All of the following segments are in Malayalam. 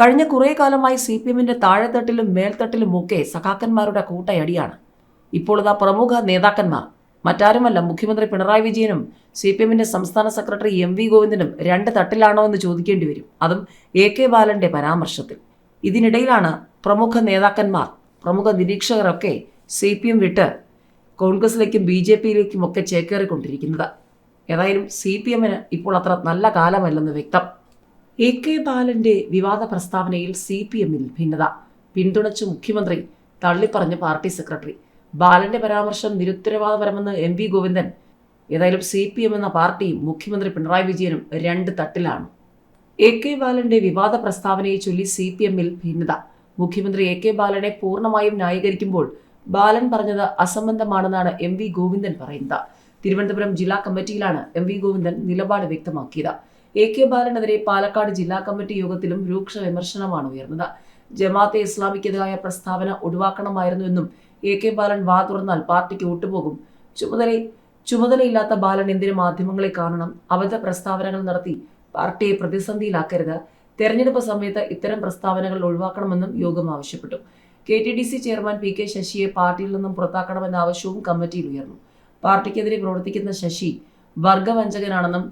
കഴിഞ്ഞ കുറേ കാലമായി സി പി എമ്മിന്റെ താഴെത്തട്ടിലും മേൽത്തട്ടിലും ഒക്കെ സഖാക്കന്മാരുടെ കൂട്ടയടിയാണ്. ഇപ്പോൾ ഇതാ പ്രമുഖ നേതാക്കന്മാർ. മറ്റാരുമല്ല മുഖ്യമന്ത്രി പിണറായി വിജയനും സി പി എമ്മിന്റെ സംസ്ഥാന സെക്രട്ടറി എം വി ഗോവിന്ദനും രണ്ട് തട്ടിലാണോ എന്ന് ചോദിക്കേണ്ടി വരും. അതും എ കെ ബാലന്റെ പരാമർശത്തിൽ. ഇതിനിടയിലാണ് പ്രമുഖ നേതാക്കന്മാർ പ്രമുഖ നിരീക്ഷകരൊക്കെ സി പി എം വിട്ട് കോൺഗ്രസിലേക്കും ബി ജെ പിയിലേക്കും ഒക്കെ ചേക്കേറിക്കൊണ്ടിരിക്കുന്നത്. ഏതായാലും സി പി എമ്മിന് ഇപ്പോൾ അത്ര നല്ല കാലമല്ലെന്ന് വ്യക്തം. എ കെ ബാലന്റെ വിവാദ പ്രസ്താവനയിൽ സി പി എമ്മിൽ ഭിന്നത. പിന്തുണച്ചു മുഖ്യമന്ത്രി തള്ളിപ്പറഞ്ഞ പാർട്ടി സെക്രട്ടറി. ബാലന്റെ പരാമർശം നിരുത്തരവാദപരമെന്ന് എം വി ഗോവിന്ദൻ. ഏതായാലും സി പി എം എന്ന പാർട്ടിയും മുഖ്യമന്ത്രി പിണറായി വിജയനും രണ്ട് തട്ടിലാണ്. എ കെ ബാലന്റെ വിവാദ പ്രസ്താവനയെ ചൊല്ലി സി പി എമ്മിൽ ഭിന്നത. മുഖ്യമന്ത്രി എ കെ ബാലനെ പൂർണമായും ന്യായീകരിക്കുമ്പോൾ ബാലൻ പറഞ്ഞത് അസംബന്ധമാണെന്നാണ് എം വി ഗോവിന്ദൻ പറയുന്നത്. തിരുവനന്തപുരം ജില്ലാ കമ്മിറ്റിയിലാണ് എം വി ഗോവിന്ദൻ നിലപാട് വ്യക്തമാക്കിയത്. എ കെ ബാലനെതിരെ പാലക്കാട് ജില്ലാ കമ്മിറ്റി യോഗത്തിലും രൂക്ഷ വിമർശനമാണ് ഉയർന്നത്. ജമാഅത്തെ ഇസ്ലാമിക്കെതിരായ പ്രസ്താവന ഒഴിവാക്കണമായിരുന്നുവെന്നും എ കെ ബാലൻ വാ തുറന്നാൽ പാർട്ടിക്ക് ഒട്ടുപോകും. ചുമതല ചുമതലയില്ലാത്ത ബാലൻ എന്തിനു മാധ്യമങ്ങളെ കാണണം? അബദ്ധ പ്രസ്താവനകൾ നടത്തി പാർട്ടിയെ പ്രതിസന്ധിയിലാക്കരുത്. തെരഞ്ഞെടുപ്പ് സമയത്ത് ഇത്തരം പ്രസ്താവനകൾ ഒഴിവാക്കണമെന്നും യോഗം ആവശ്യപ്പെട്ടു. K T D C chairman P K ശശിയെ പാർട്ടിയിൽ നിന്നും പുറത്താക്കണമെന്ന ആവശ്യവും കമ്മിറ്റിയിൽ ഉയർന്നു. പാർട്ടിക്കെതിരെ പ്രവർത്തിക്കുന്ന ശശി വർഗവഞ്ചകനാണെന്നും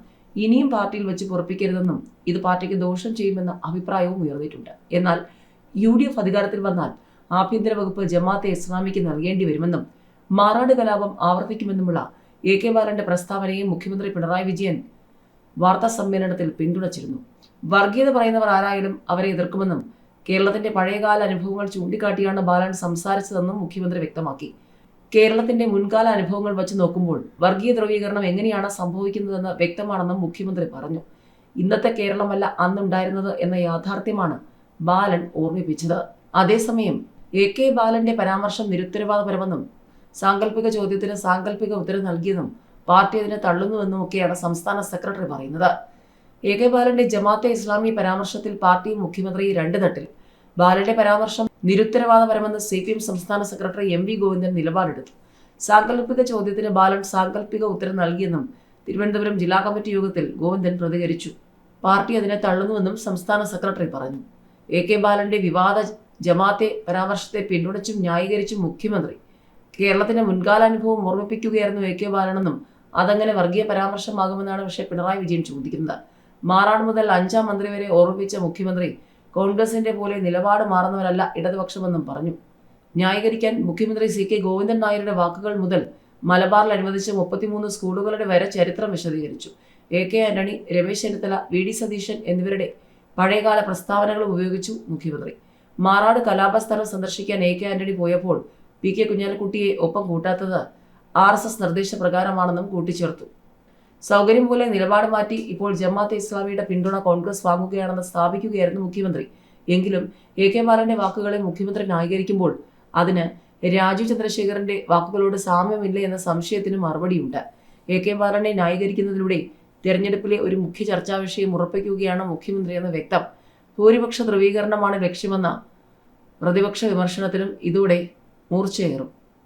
ഇനിയും പാർട്ടിയിൽ വെച്ച് പുറപ്പിക്കരുതെന്നും ഇത് പാർട്ടിക്ക് ദോഷം ചെയ്യുമെന്ന അഭിപ്രായവും ഉയർന്നിട്ടുണ്ട്. എന്നാൽ യു ഡി എഫ് അധികാരത്തിൽ വന്നാൽ ആഭ്യന്തര വകുപ്പ് ജമാഅത്തെ ഇസ്ലാമിക്ക് നൽകേണ്ടി വരുമെന്നും മാറാട് കലാപം ആവർത്തിക്കുമെന്നുമുള്ള എ കെ ബാലന്റെ പ്രസ്താവനയെ മുഖ്യമന്ത്രി പിണറായി വിജയൻ വാർത്താ സമ്മേളനത്തിൽ പിന്തുണച്ചിരുന്നു. വർഗീയത പറയുന്നവർ ആരായാലും അവരെ എതിർക്കുമെന്നും കേരളത്തിന്റെ പഴയകാല അനുഭവങ്ങൾ ചൂണ്ടിക്കാട്ടിയാണ് ബാലൻ സംസാരിച്ചതെന്നും മുഖ്യമന്ത്രി വ്യക്തമാക്കി. കേരളത്തിന്റെ മുൻകാല അനുഭവങ്ങൾ വച്ച് നോക്കുമ്പോൾ വർഗീയ ധ്രുവീകരണം എങ്ങനെയാണ് സംഭവിക്കുന്നതെന്ന് വ്യക്തമാണെന്നും മുഖ്യമന്ത്രി പറഞ്ഞു. ഇന്നത്തെ കേരളമല്ല അന്നുണ്ടായിരുന്നത് എന്ന യാഥാർത്ഥ്യമാണ് ബാലൻ ഓർമ്മിപ്പിച്ചത്. അതേസമയം എ കെ ബാലന്റെ പരാമർശം നിരുത്തരവാദപരമെന്നും സാങ്കല്പിക ചോദ്യത്തിന് സാങ്കല്പിക ഉത്തരം നൽകിയെന്നും പാർട്ടി അതിനെ തള്ളുന്നുവെന്നും ഒക്കെയാണ് സംസ്ഥാന സെക്രട്ടറി പറയുന്നത്. എ കെ ബാലന്റെ ജമാഅത്തെ ഇസ്ലാമി പരാമർശത്തിൽ പാർട്ടിയും മുഖ്യമന്ത്രിയും രണ്ട് തട്ടിൽ. ബാലന്റെ പരാമർശം നിരുത്തരവാദപരമെന്ന് സി പി എം സംസ്ഥാന സെക്രട്ടറി എം വി ഗോവിന്ദൻ നിലപാടെടുത്തു. സാങ്കല്പിക ചോദ്യത്തിന് ബാലൻ സാങ്കല്പിക ഉത്തരം നൽകിയെന്നും തിരുവനന്തപുരം ജില്ലാ കമ്മിറ്റി യോഗത്തിൽ ഗോവിന്ദൻ പ്രതികരിച്ചു. പാർട്ടി അതിനെ തള്ളുന്നുവെന്നും സംസ്ഥാന സെക്രട്ടറി പറഞ്ഞു. എ കെ ബാലന്റെ വിവാദ ജമാത്തെ പരാമർശത്തെ പിന്തുണച്ചും ന്യായീകരിച്ചും മുഖ്യമന്ത്രി കേരളത്തിന്റെ മുൻകാലാനുഭവം ഓർമ്മിപ്പിക്കുകയായിരുന്നു എ കെ ബാലനെന്നും അതങ്ങനെ വർഗീയ പരാമർശമാകുമെന്നാണ് പക്ഷേ പിണറായി വിജയൻ ചോദിക്കുന്നത് മാറാട് മുതൽ അഞ്ചാം മന്ത്രി വരെ ഓർമ്മിപ്പിച്ച മുഖ്യമന്ത്രി കോൺഗ്രസിന്റെ പോലെ നിലപാട് മാറുന്നവരല്ല ഇടതുപക്ഷമെന്നും പറഞ്ഞു. ന്യായീകരിക്കാൻ മുഖ്യമന്ത്രി സി കെ ഗോവിന്ദൻ നായരുടെ വാക്കുകൾ മുതൽ മലബാറിൽ അനുവദിച്ച മുപ്പത്തിമൂന്ന് സ്കൂളുകളുടെ വരെ ചരിത്രം വിശദീകരിച്ചു. A K Antony Ramesh Chennithala V D Satheesan എന്നിവരുടെ പഴയകാല പ്രസ്താവനകളും ഉപയോഗിച്ചു മുഖ്യമന്ത്രി. മാറാട് കലാപസ്ഥലം സന്ദർശിക്കാൻ എ കെ ആന്റണി പോയപ്പോൾ പി കെ കുഞ്ഞാലിക്കുട്ടിയെ ഒപ്പം കൂട്ടാത്തത് ആർ എസ് എസ് നിർദ്ദേശപ്രകാരമാണെന്നും കൂട്ടിച്ചേർത്തു. സൗകര്യം പോലെ നിലപാട് മാറ്റി ഇപ്പോൾ ജമാഅത്തെ ഇസ്ലാമിയുടെ പിന്തുണ കോൺഗ്രസ് വാങ്ങുകയാണെന്ന് സ്ഥാപിക്കുകയായിരുന്നു മുഖ്യമന്ത്രി. എങ്കിലും എ കെ ബാലന്റെ വാക്കുകളെ മുഖ്യമന്ത്രി ന്യായീകരിക്കുമ്പോൾ അതിന് രാജീവ് ചന്ദ്രശേഖരന്റെ വാക്കുകളോട് സാമ്യമില്ല എന്ന സംശയത്തിന് മറുപടിയുണ്ട്. എ കെ ബാലനെ ന്യായീകരിക്കുന്നതിലൂടെ തെരഞ്ഞെടുപ്പിലെ ഒരു മുഖ്യ ചർച്ചാ വിഷയം ഉറപ്പിക്കുകയാണ് മുഖ്യമന്ത്രി എന്ന് വ്യക്തം. ഭൂരിപക്ഷ ധ്രുവീകരണമാണ് ലക്ഷ്യമെന്ന പ്രതിപക്ഷ വിമർശനത്തിനും ഇതോടെ മൂർച്ചയേറും.